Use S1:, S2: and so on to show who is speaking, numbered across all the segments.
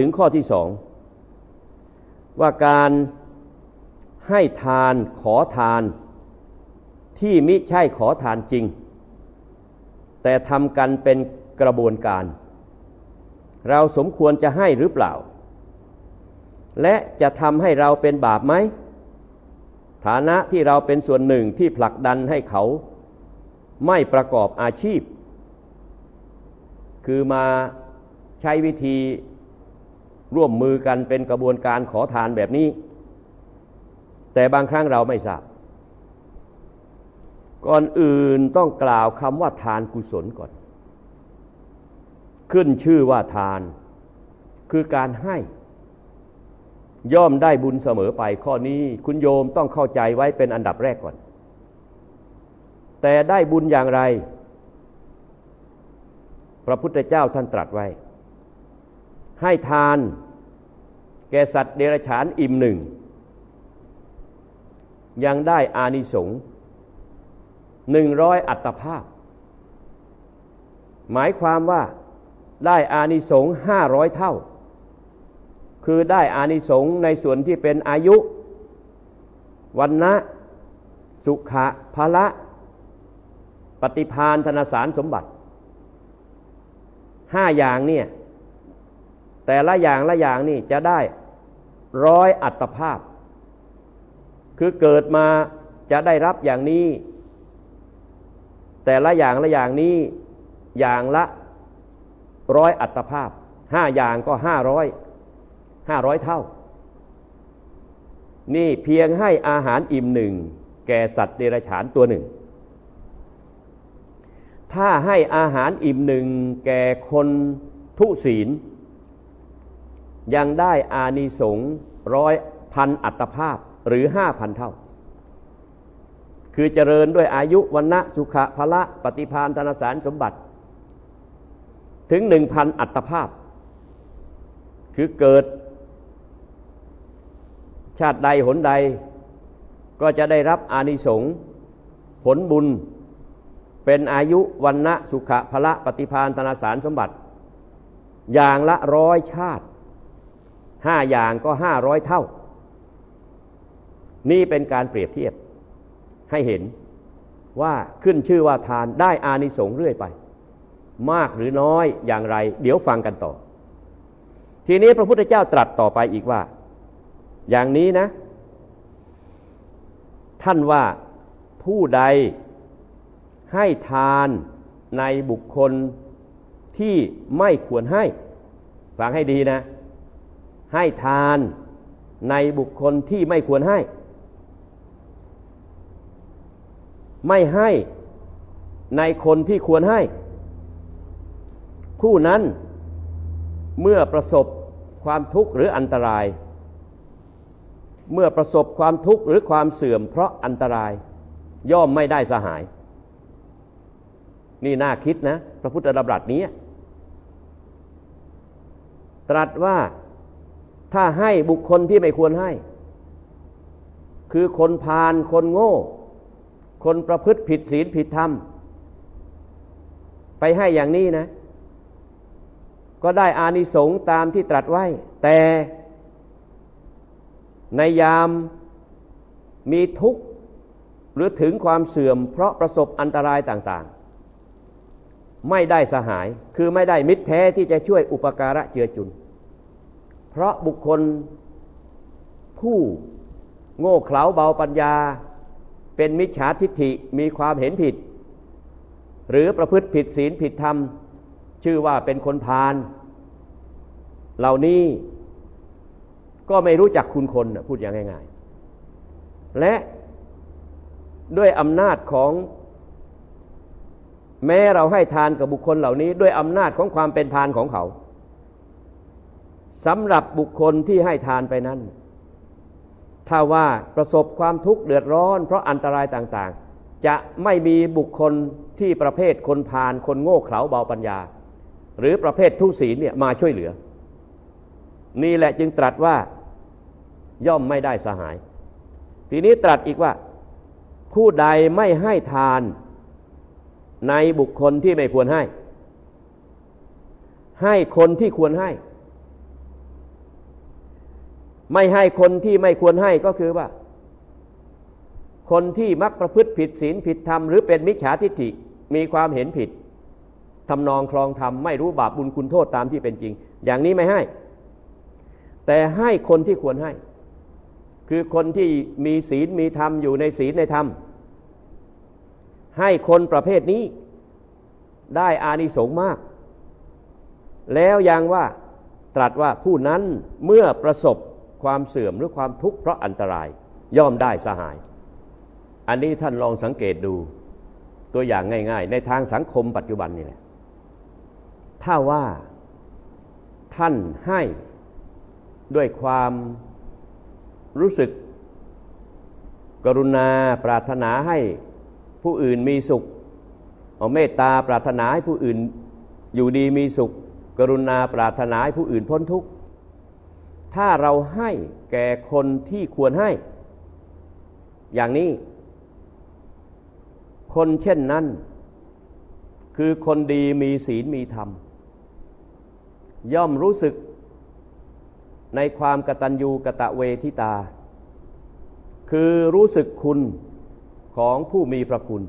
S1: ถึงข้อที่สองว่าการให้ทานขอทานที่มิใช่ขอทานจริง แต่ทำกันเป็นกระบวนการ เราสมควรจะให้หรือเปล่า และจะทำให้เราเป็นบาปไหม ฐานะที่เราเป็นส่วนหนึ่งที่ผลักดันให้เขาไม่ประกอบอาชีพ คือมาใช้วิธี ร่วมมือกันเป็นกระบวนการขอทานแบบนี้ แต่บางครั้งเราไม่ทราบ ก่อนอื่นต้องกล่าวคำว่าทานกุศลก่อน ขึ้นชื่อว่าทาน คือการให้ ย่อมได้บุญเสมอไปข้อนี้คุณโยมต้องเข้าใจไว้เป็นอันดับแรกก่อน แต่ได้บุญอย่างไร พระพุทธเจ้าท่านตรัสไว้ให้ทาน แก่สัตว์เดรัจฉานอิ่มหนึ่ง ยังได้อานิสงส์หนึ่งร้อยอัตภาพ หมายความว่าได้อานิสงส์ห้าร้อยเท่า คือได้อานิสงส์ในส่วนที่เป็นอายุ วันนะสุขะภละ ปฏิพานธนสารสมบัติห้าอย่างเนี่ย แต่ละอย่างละอย่างนี่จะได้ร้อยอัตภาพ คือเกิดมาจะได้รับอย่างนี้ แต่ละอย่างละอย่างนี้อย่างละร้อยอัตภาพห้าอย่างก็ห้าร้อยห้าร้อยเท่า นี่เพียงให้อาหารอิ่มหนึ่ง แก่สัตว์เดรัจฉานตัวหนึ่ง ถ้าให้อาหารอิ่มหนึ่ง แก่คนทุศีล ยังได้อานิสงส์ร้อยพันอัตภาพหรือห้าพันเท่า คือเจริญด้วยอายุวันนะสุขะพละปฏิพานธนสารสมบัติ ถึงหนึ่งพันอัตภาพ คือเกิด ชาติใดหนใด ก็จะได้รับอานิสงส์ผลบุญเป็นอายุวันนะสุขะพละปฏิพานธนสารสมบัติ อย่างละร้อยชาติ ห้าอย่างก็ห้าร้อยเท่า นี่เป็นการเปรียบเทียบให้เห็นว่าขึ้นชื่อว่าทานได้อานิสงส์เรื่อยไป มากหรือน้อยอย่างไร เดี๋ยวฟังกันต่อ ทีนี้พระพุทธเจ้าตรัสต่อไปอีกว่า อย่างนี้นะ ท่านว่าผู้ใดให้ทานในบุคคลที่ไม่ควรให้ ฟังให้ดีนะ ให้ทานในบุคคลที่ไม่ควรให้ ไม่ให้ในคนที่ควรให้ ผู้นั้นเมื่อประสบความทุกข์หรืออันตราย เมื่อประสบความทุกข์หรือความเสื่อมเพราะอันตราย ย่อมไม่ได้สหาย นี่น่าคิดนะ พระพุทธดำรัสนี้ ตรัสว่า ถ้าให้บุคคลที่ไม่ควรให้ คือคนพาลคนโง่ คนประพฤติผิดศีลผิดธรรม ไปให้อย่างนี้นะ ก็ได้อานิสงส์ตามที่ตรัสไว้ แต่ในยามมีทุกข์หรือถึงความเสื่อม เพราะประสบอันตรายต่างๆ ไม่ได้สหายคือไม่ได้มิตรแท้ที่จะช่วยอุปการะเจือจุน เพราะบุคคลผู้โง่เขลาเบาปัญญา เป็นมิจฉาทิฏฐิมีความเห็นผิด หรือประพฤติผิดศีลผิดธรรม ชื่อว่าเป็นคนพาลเหล่านี้ก็ไม่รู้จักคุณคนพูดอย่างง่าย ๆ และด้วยอำนาจของ แม้เราให้ทานกับบุคคลเหล่านี้ ด้วยอำนาจของความเป็นพานของเขา สำหรับบุคคลที่ให้ทานไปนั้น ถ้าว่าประสบความทุกข์เดือดร้อน เพราะอันตรายต่างๆ จะไม่มีบุคคลที่ประเภทคนพาลคนโง่เขลาเบาปัญญา หรือประเภททุศีลเนี่ยมาช่วยเหลือ นี่แหละจึงตรัสว่าย่อมไม่ได้สหาย ทีนี้ตรัสอีกว่า ผู้ใดไม่ให้ทานในบุคคลที่ไม่ควรให้ ให้คนที่ควรให้ ไม่ให้คนที่ไม่ควรให้ก็คือว่า คนที่มักประพฤติผิดศีลผิดธรรมหรือเป็นมิจฉาทิฏฐิมีความเห็นผิดทำนองคลองธรรมไม่รู้บาปบุญคุณโทษตามที่เป็นจริง อย่างนี้ไม่ให้ แต่ให้คนที่ควรให้ คือคนที่มีศีลมีธรรมอยู่ในศีลในธรรม ให้คนประเภทนี้ได้อานิสงส์มาก แล้วยังว่าตรัสว่าผู้นั้นเมื่อประสบ ความเสื่อมหรือความทุกข์เพราะอันตรายย่อมได้สหาย อันนี้ท่านลองสังเกตดูตัวอย่างง่าย ๆ ในทางสังคมปัจจุบันนี่แหละถ้าว่าท่านให้ด้วยความรู้สึก กรุณาปรารถนาให้ผู้อื่นมีสุขเอาเมตตาปรารถนาให้ผู้อื่นอยู่ดีมีสุข กรุณาปรารถนาให้ผู้อื่นพ้นทุกข์ ถ้าเราให้แก่คนที่ควรให้ อย่างนี้ คนเช่นนั้น คือคนดีมีศีลมีธรรม ย่อมรู้สึกในความกตัญญูกะตะเวทิตา คือรู้สึกคุณของผู้มีพระคุณ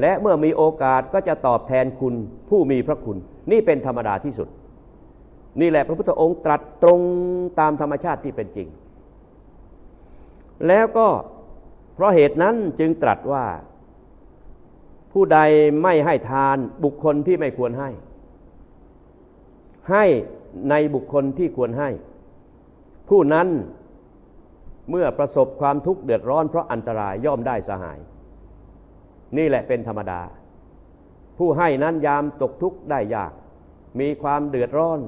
S1: และเมื่อมีโอกาสก็จะตอบแทนคุณผู้มีพระคุณ นี่เป็นธรรมดาที่สุด นี่แหละพระพุทธองค์ตรัสตรงตามธรรมชาติที่เป็นจริง แล้วก็เพราะเหตุนั้นจึงตรัสว่า ผู้ใดไม่ให้ทานบุคคลที่ไม่ควรให้ ให้ในบุคคลที่ควรให้ ผู้นั้นเมื่อประสบความทุกข์เดือดร้อนเพราะอันตรายย่อมได้สหาย นี่แหละเป็นธรรมดา ผู้ให้นั้นยามตกทุกข์ได้ยาก มีความเดือดร้อน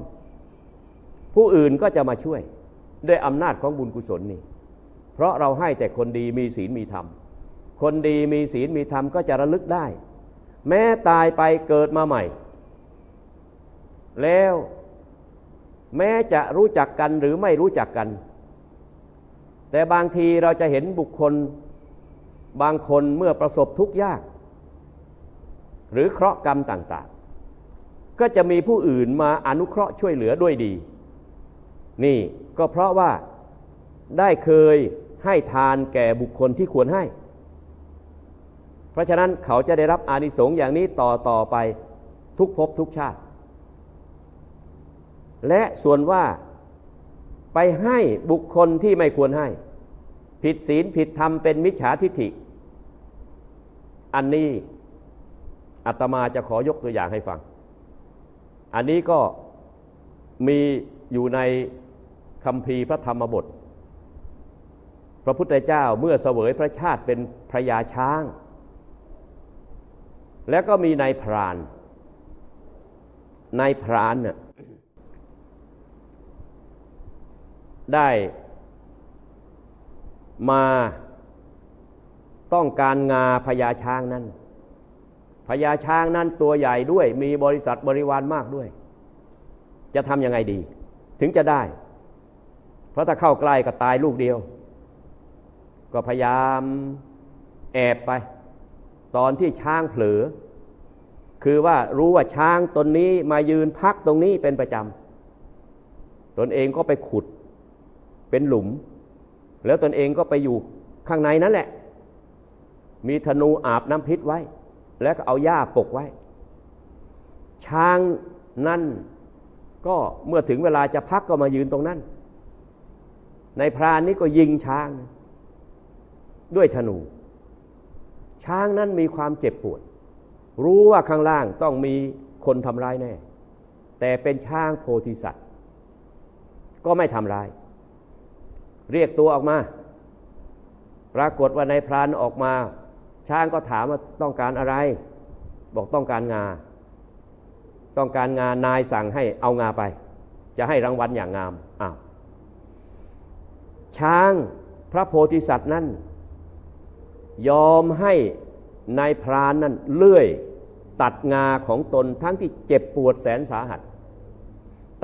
S1: ผู้อื่นก็จะมาช่วยด้วยอำนาจของบุญกุศลนี่ เพราะเราให้แต่คนดีมีศีลมีธรรม คนดีมีศีลมีธรรมก็จะระลึกได้ แม้ตายไปเกิดมาใหม่ แล้วแม้จะรู้จักกันหรือไม่รู้จักกัน แต่บางทีเราจะเห็นบุคคลบางคนเมื่อประสบทุกข์ยาก หรือเคราะห์กรรมต่างๆ ก็จะมีผู้อื่นมาอนุเคราะห์ช่วยเหลือด้วยดี นี่ก็เพราะว่าได้เคยให้ทานแก่บุคคลที่ควรให้ เพราะฉะนั้นเขาจะได้รับอานิสงส์อย่างนี้ต่อต่อไปทุกภพทุกชาติ และส่วนว่าไปให้บุคคลที่ไม่ควรให้ ผิดศีลผิดธรรมเป็นมิจฉาทิฏฐิ อันนี้อาตมาจะขอยกตัวอย่างให้ฟัง อันนี้ก็มี อยู่ในคำพีพระธรรมบท พระพุทธเจ้าเมื่อเสวยพระชาติเป็นพระยาช้าง แล้วก็มีนายพรานนายพรานน่ยได้มาต้องการงาพญาช้างนั้นพญาช้างนั้นตัวใหญ่ด้วยมีบริษัทบริวารมากด้วย จะทำยังไงดี ถึงจะได้ เพราะถ้าเข้าใกล้ก็ตายลูกเดียว ก็พยายามแอบไป ตอนที่ช้างเผลอ คือว่ารู้ว่าช้างตนนี้มายืนพักตรงนี้เป็นประจำตนเองก็ไปขุดเป็นหลุม แล้วตนเองก็ไปอยู่ข้างในนั่นแหละ มีธนูอาบน้ำพิษไว้ แล้วก็เอาหญ้าปกไว้ ช้างนั่น ก็เมื่อถึงเวลาจะพักก็มายืนตรงนั้น ในพรานนี้ก็ยิงช้าง ด้วยธนู ช้างนั้นมีความเจ็บปวด รู้ว่าข้างล่างต้องมีคนทำร้ายแน่ แต่เป็นช้างโพธิสัตว์ ก็ไม่ทำร้าย เรียกตัวออกมา ปรากฏว่าในพรานออกมา ช้างก็ถามว่าต้องการอะไร บอกต้องการงา ต้องการงานนายสั่งให้เอางาไป จะให้รางวัลอย่างงามอ้าวช้างพระโพธิสัตว์นั้นยอมให้นายพรานนั้นเลื่อยตัดงาของตนทั้งที่เจ็บปวดแสนสาหัส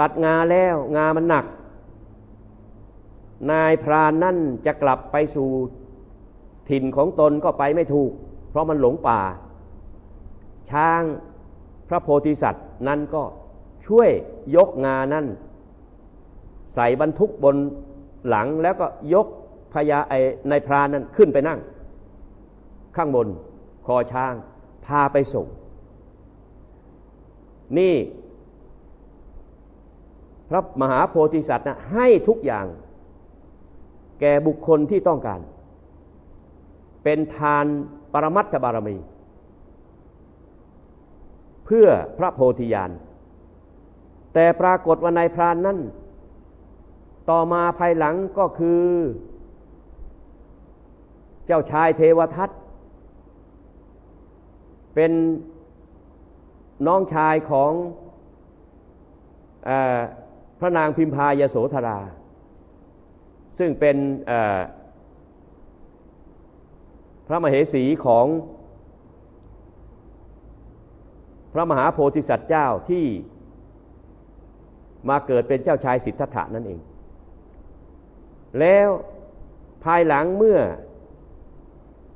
S1: ตัดงาแล้วงามันหนัก นายพรานนั่นจะกลับไปสู่ถิ่นของตนก็ไปไม่ถูก เพราะมันหลงป่า ช้างพระโพธิสัตว์ นั้นก็ช่วยยกงานั่น ใส่บรรทุกบนหลังแล้วก็ยกพญาไอในพรานนั้นขึ้นไปนั่ง ข้างบนคอช้าง พาไปส่ง นี่ พระมหาโพธิสัตว์นะให้ทุกอย่าง แก่บุคคลที่ต้องการ เป็นทานปรมัตถบารมี พื่อพระโพธิญาณ แต่ปรากฏว่าในพรานนั้นต่อมาภายหลังก็คือ เจ้าชายเทวทัตเป็นน้องชายของอพระนางพิมพายโสธรา ซึ่งเป็นพระมเหสีของ พระมหาโพธิสัตว์เจ้าที่มาเกิดเป็นเจ้าชายสิทธัตถะนั่นเอง แล้วภายหลังเมื่อ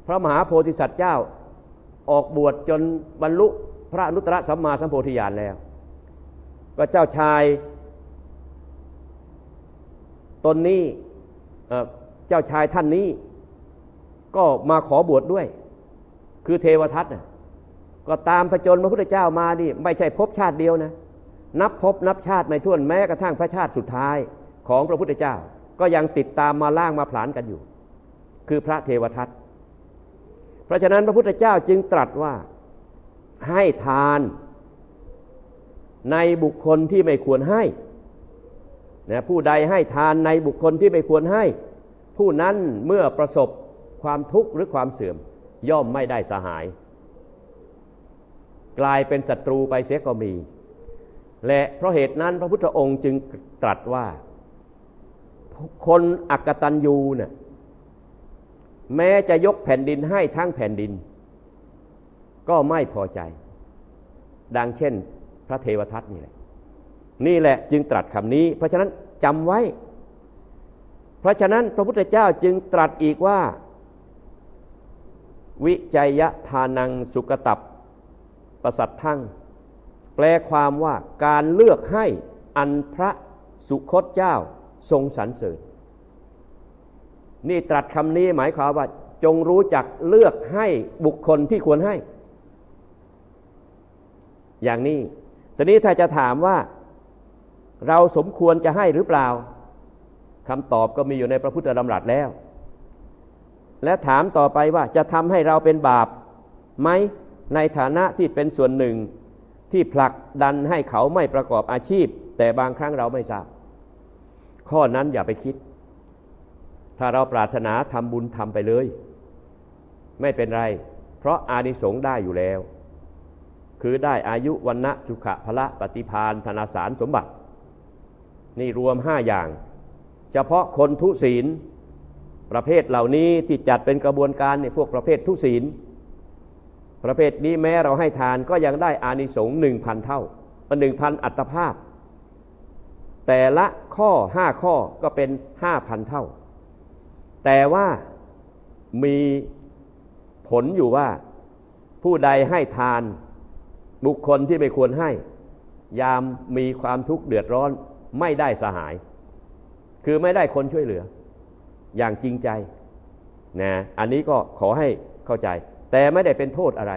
S1: พระมหาโพธิสัตว์เจ้าออกบวชจนบรรลุพระนุตตรสัมมาสัมโพธิญาณแล้ว ก็เจ้าชายตนนี้เจ้าชายท่านนี้ ก็มาขอบวชดด้วย คือเทวทัตน่ะ ก็ตามพระจนพระพุทธเจ้ามานี่ไม่ใช่พบชาติเดียวนะ นับพบนับชาติไม่ถ้วนแม้กระทั่งพระชาติสุดท้ายของพระพุทธเจ้า ก็ยังติดตามมาล่างมาผลานกันอยู่ คือพระเทวทัตเพราะฉะนั้นพระพุทธเจ้าจึงตรัสว่าให้ทานในบุคคลที่ไม่ควรให้นะผู้ใดให้ทานในบุคคลที่ไม่ควรให้ ผู้นั้นเมื่อประสบความทุกข์หรือความเสื่อม ย่อมไม่ได้สหาย กลายเป็นศัตรูไปเสียก็มี และเพราะเหตุนั้นพระพุทธองค์จึงตรัสว่า คนอักตันยูเนี่ยแม้จะยกแผ่นดินให้ทั้งแผ่นดิน ก็ไม่พอใจ ดังเช่นพระเทวทัตนี่แหละ นี่แหละจึงตรัสคำนี้ เพราะฉะนั้นจำไว้ เพราะฉะนั้นพระพุทธเจ้าจึงตรัสอีกว่า วิจัยทานังสุกตับ ประสัตทั้งแปลความว่าการเลือกให้อันพระสุคตเจ้าทรงสรรเสริญ นี่ตรัสคำนี้หมายความว่า จงรู้จักเลือกให้บุคคลที่ควรให้ อย่างนี้ทีนี้ถ้าจะถามว่า เราสมควรจะให้หรือเปล่าคำตอบก็มีอยู่ในพระพุทธดำรัสแล้ว และถามต่อไปว่าจะทำให้เราเป็นบาปไหม ในฐานะที่เป็นส่วนหนึ่งที่ผลักดันให้เขาไม่ประกอบอาชีพ แต่บางครั้งเราไม่ทราบ ข้อนั้นอย่าไปคิด ถ้าเราปรารถนาทำบุญทำไปเลย ไม่เป็นไร เพราะอานิสงส์ได้อยู่แล้ว คือได้อายุวันนะสุขะพละปฏิพานธนาสารสมบัติ นี่รวมห้าอย่าง เฉพาะคนทุศีล ประเภทเหล่านี้ที่จัดเป็นกระบวนการเนี่ยพวกประเภททุศีล ประเภทนี้แม้เราให้ทานก็ยังได้อานิสงส์หนึ่งพันเท่าหนึ่งพันอัตภาพ แต่ละข้อห้าข้อก็เป็นห้าพันเท่า แต่ว่ามีผลอยู่ว่าผู้ใดให้ทานบุคคลที่ไม่ควรให้ ยามมีความทุกข์เดือดร้อนไม่ได้สหาย คือไม่ได้คนช่วยเหลือ อย่างจริงใจนะอันนี้ก็ขอให้เข้าใจ แต่ไม่ได้เป็นโทษอะไร